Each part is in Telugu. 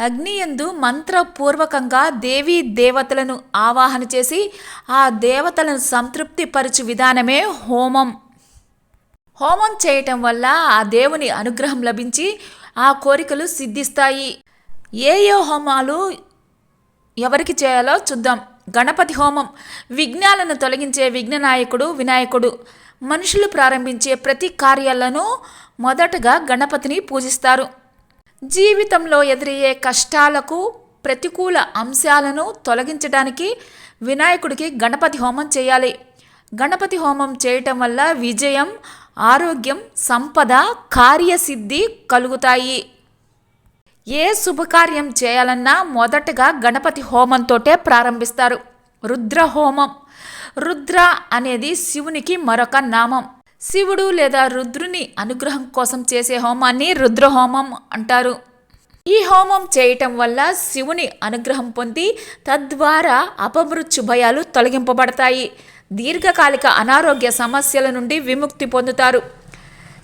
అగ్నియందు మంత్రపూర్వకంగా దేవీ దేవతలను ఆవాహన చేసి ఆ దేవతలను సంతృప్తిపరచు విధానమే హోమం. హోమం చేయటం వల్ల ఆ దేవుని అనుగ్రహం లభించి ఆ కోరికలు సిద్ధిస్తాయి. ఏ ఏ హోమాలు ఎవరికి చేయాలో చూద్దాం. గణపతి హోమం. విఘ్నాలను తొలగించే విఘ్ననాయకుడు వినాయకుడు. మనుషులు ప్రారంభించే ప్రతి కార్యాలను మొదటగా గణపతిని పూజిస్తారు. జీవితంలో ఎదురయ్యే కష్టాలకు ప్రతికూల అంశాలను తొలగించడానికి వినాయకుడికి గణపతి హోమం చేయాలి. గణపతి హోమం చేయటం వల్ల విజయం ఆరోగ్యం సంపద కార్యసిద్ధి కలుగుతాయి. ఏ శుభకార్యం చేయాలన్నా మొదటగా గణపతి హోమంతోటే ప్రారంభిస్తారు. రుద్ర హోమం. రుద్ర అనేది శివునికి మరొక నామం. శివుడు లేదా రుద్రుని అనుగ్రహం కోసం చేసే హోమాన్ని రుద్రహోమం అంటారు. ఈ హోమం చేయటం వల్ల శివుని అనుగ్రహం పొంది తద్వారా అపమృత్యు భయాలు తొలగింపబడతాయి. దీర్ఘకాలిక అనారోగ్య సమస్యల నుండి విముక్తి పొందుతారు.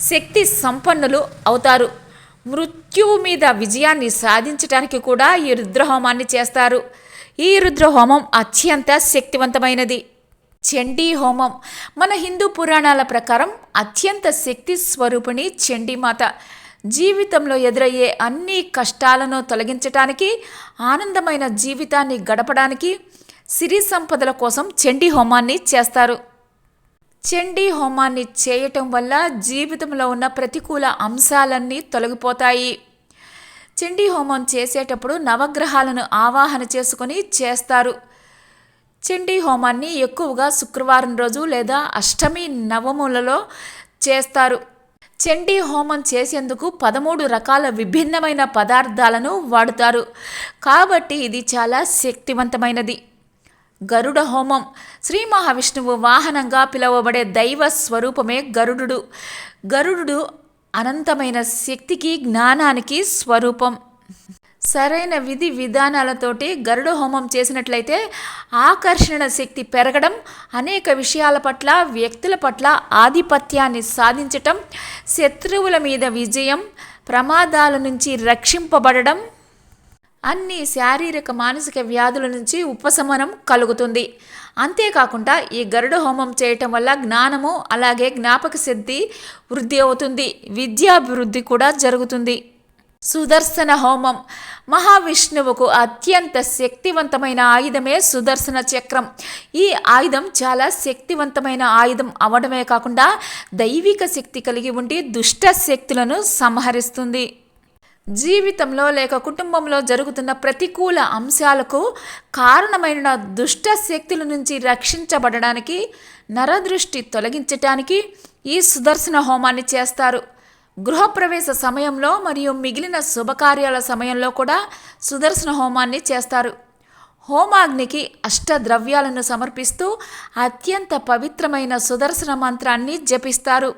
శక్తి సంపన్నులు అవుతారు. మృత్యువు మీద విజయాన్ని సాధించడానికి కూడా ఈ రుద్రహోమాన్ని చేస్తారు. ఈ రుద్రహోమం అత్యంత శక్తివంతమైనది. చండీ హోమం. మన హిందూ పురాణాల ప్రకారం అత్యంత శక్తి స్వరూపిణి చండీమాత జీవితంలో ఎదురయ్యే అన్ని కష్టాలను తొలగించటానికి ఆనందమైన జీవితాన్ని గడపడానికి సిరి సంపదల కోసం చండీ హోమాన్ని చేస్తారు. చండీ హోమాన్ని చేయటం వల్ల జీవితంలో ఉన్న ప్రతికూల అంశాలన్నీ తొలగిపోతాయి. చండీ హోమం చేసేటప్పుడు నవగ్రహాలను ఆవాహన చేసుకొని చేస్తారు. చండీ హోమాన్ని ఎక్కువగా శుక్రవారం రోజు లేదా అష్టమి నవములలో చేస్తారు. చండీ హోమం చేసేందుకు పదమూడు రకాల విభిన్నమైన పదార్థాలను వాడుతారు. కాబట్టి ఇది చాలా శక్తివంతమైనది. గరుడ హోమం. శ్రీ మహావిష్ణువు వాహనంగా పిలువబడే దైవ స్వరూపమే గరుడు. గరుడు అనంతమైన శక్తికి జ్ఞానానికి స్వరూపం. సరైన విధి విధానాలతోటి గరుడ హోమం చేసినట్లయితే ఆకర్షణ శక్తి పెరగడం అనేక విషయాల పట్ల వ్యక్తుల పట్ల ఆధిపత్యాన్ని సాధించటం శత్రువుల మీద విజయం ప్రమాదాల నుంచి రక్షింపబడడం అన్ని శారీరక మానసిక వ్యాధుల నుంచి ఉపశమనం కలుగుతుంది. అంతేకాకుండా ఈ గరుడ హోమం చేయటం వల్ల జ్ఞానము అలాగే జ్ఞాపక శక్తి వృద్ధి అవుతుంది. విద్యాభివృద్ధి కూడా జరుగుతుంది. సుదర్శన హోమం. మహావిష్ణువుకు అత్యంత శక్తివంతమైన ఆయుధమే సుదర్శన చక్రం. ఈ ఆయుధం చాలా శక్తివంతమైన ఆయుధం అవడమే కాకుండా దైవిక శక్తి కలిగి ఉండి దుష్ట శక్తులను సంహరిస్తుంది. జీవితంలో లేక కుటుంబంలో జరుగుతున్న ప్రతికూల అంశాలకు కారణమైన దుష్ట శక్తుల నుంచి రక్షించబడడానికి నరదృష్టి తొలగించటానికి ఈ సుదర్శన హోమాన్ని చేస్తారు. గృహప్రవేశ సమయంలో మరియు మిగిలిన శుభకార్యాల సమయంలో కూడా సుదర్శన హోమాన్ని చేస్తారు. హోమాగ్నికి అష్టద్రవ్యాలను సమర్పిస్తూ అత్యంత పవిత్రమైన సుదర్శన మంత్రాన్ని జపిస్తారు.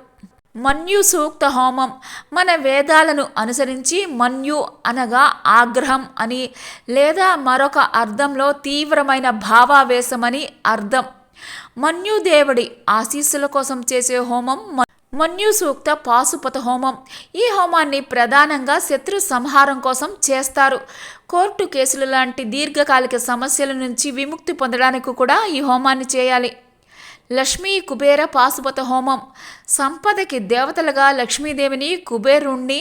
మన్యు సూక్త హోమం మన వేదాలను అనుసరించి మన్యు అనగా ఆగ్రహం అని లేదా మరొక అర్థంలో తీవ్రమైన భావావేశమని అర్థం. మన్యుదేవుడి ఆశీస్సుల కోసం చేసే హోమం మన్యు సూక్త పాశుపత హోమం. ఈ హోమాన్ని ప్రధానంగా శత్రు సంహారం కోసం చేస్తారు. కోర్టు కేసులు లాంటి దీర్ఘకాలిక సమస్యల నుంచి విముక్తి పొందడానికి కూడా ఈ హోమాన్ని చేయాలి. లక్ష్మీ కుబేర పాశుపత హోమం. సంపదకి దేవతలుగా లక్ష్మీదేవిని కుబేరుణ్ణి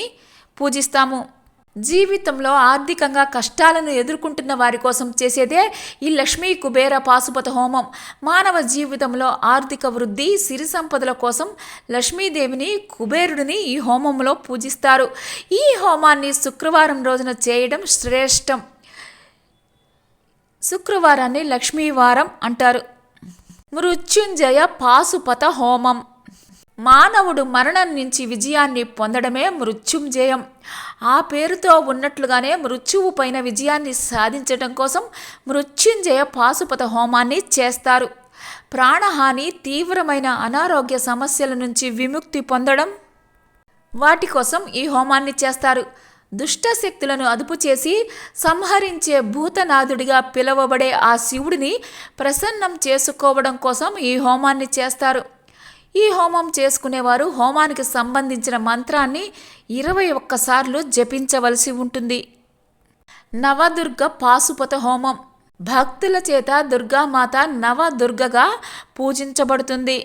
పూజిస్తాము. జీవితంలో ఆర్థికంగా కష్టాలను ఎదుర్కొంటున్న వారి కోసం చేసేదే ఈ లక్ష్మీ కుబేర పాశుపత హోమం. మానవ జీవితంలో ఆర్థిక వృద్ధి సిరి సంపదల కోసం లక్ష్మీదేవిని కుబేరుడిని ఈ హోమంలో పూజిస్తారు. ఈ హోమాన్ని శుక్రవారం రోజున చేయడం శ్రేష్టం. శుక్రవారాన్ని లక్ష్మీవారం అంటారు. మృత్యుంజయ పాశుపత హోమం. మానవుడు మరణం నుంచి విజయాన్ని పొందడమే మృత్యుంజయం. ఆ పేరుతో ఉన్నట్లుగానే మృత్యువు పైన విజయాన్ని సాధించడం కోసం మృత్యుంజయ పాశుపత హోమాన్ని చేస్తారు. ప్రాణహాని తీవ్రమైన అనారోగ్య సమస్యల నుంచి విముక్తి పొందడం వాటి కోసం ఈ హోమాన్ని చేస్తారు. దుష్ట శక్తులను అదుపు చేసి సంహరించే భూతనాథుడిగా పిలువబడే ఆ శివుడిని ప్రసన్నం చేసుకోవడం కోసం ఈ హోమాన్ని చేస్తారు. ఈ హోమం చేసుకునేవారు హోమానికి సంబంధించిన మంత్రాన్ని ఇరవై ఒక్కసార్లు జపించవలసి ఉంటుంది. నవదుర్గ పాశుపత హోమం. భక్తుల చేత దుర్గామాత నవదుర్గగా పూజించబడుతుంది.